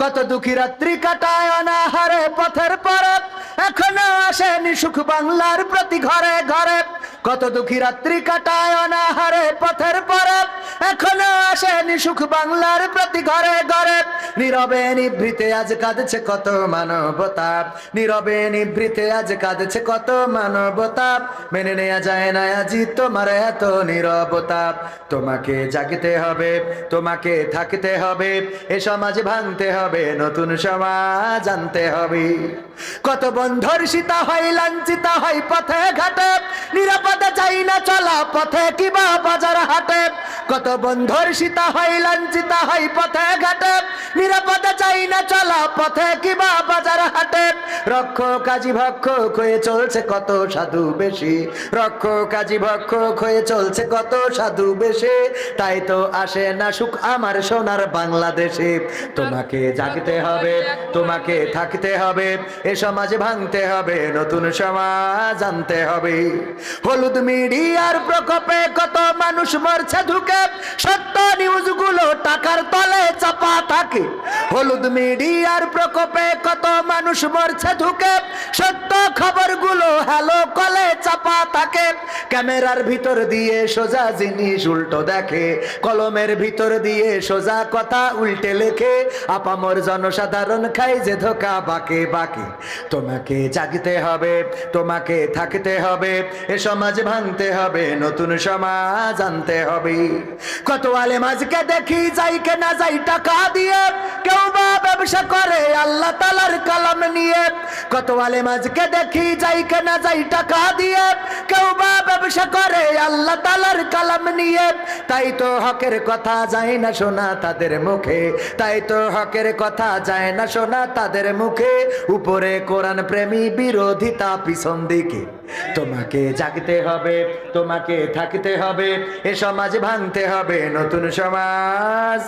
কত দুঃখী রাত্রি কাটায় অনাহারে পথের পরব এখনও আসেনি সুখ বাংলার প্রতি ঘরে ঘরে। কত দুঃখী রাত্রি কাটায় অনাহারে পথের পরত এখনও আসেনি সুখ বাংলার প্রতি ঘরে ঘরে। নীরবে নিভৃতে আজ কাঁদছে কত মানবতা। নীরবে নিভৃতে আজ কাঁদছে কত মানবতা। মেনে নেওয়া যায় না আজি তোমার এত নীরবতা। তোমাকে জাগতে হবে, তোমাকে থাকতে হবে, এ সমাজ ভাঙতে হবে, নতুন সমাজ আনতে হবে। কত বন্ধর সীতা হয়, লাঞ্ছিতা হয় পথে ঘাটে। নিরাপদে না চলা পথে কিবা বাজার হাটে। কত বন্ধর সীতা হয়, লাঞ্ছিতা হয়, পথে ঘাটে। নিরাপদে চাই না চলা পথে, কিবা বাজার হাটে। রক্ষ কাজী ভক্ষ হয়ে চলছে কত সাধু বেশি। রক্ষ কাজী ভক্ষ হয়ে চলছে কত সাধু বেশে। তাই তো আসে না সুখ আমার সোনার বাংলাদেশে। তোমাকে জাগতে হবে, তোমাকে থাকতে হবে, এ সমাজ ভাঙতে হবে, নতুন সমাজ আনতে হবে। হলুদ মিডিয়ার প্রকোপে কত মানুষ মরছে ঢুকে সত্য নিউজগুলো টাকার তলে চাপা থাকে। হলুদ মিডিয়ার প্রকোপে কত মানুষ মরছে ঢুকে সত্য খবরগুলো হ্যালো কলে চাপা থাকে। ক্যামেরার ভিতর দিয়ে সোজা জিনিস উল্টো দেখে। কলমের ভিতর দিয়ে সোজা কথা উল্টে লেখে। আপামর জনসাধারণ খাই যে ধোকা বাকে বাকে। তোমাকে জাগতে হবে, তোমাকে থাকতে হবে, এ সমাজ ভাঙতে হবে, নতুন সমাজ আনতে হবে। কত আলে মাঝকে দেখি যাই কে না যাই টাকা দিয়ে কেউ বা ব্যবসা করে আল্লাহ তালার কালাম নিয়ে কত আলে মাঝকে দেখি যাই কে না যাই টাকা দিয়ে। কেউ বা ব্যবসা করে আল্লাহ তালার কালাম নিয়ে। তাই তো হকের কথা যায় না শোনা তাদের মুখে। তাই তো হকের কথা যায় না শোনা তাদের মুখে। উপরে কোরআন প্রেমী বিরোধিতা পিছন দিকে। তোমাকে জাগতে হবে, তোমাকে থাকতে হবে। এ সমাজ ভাঙতে হবে নতুন সমাজ।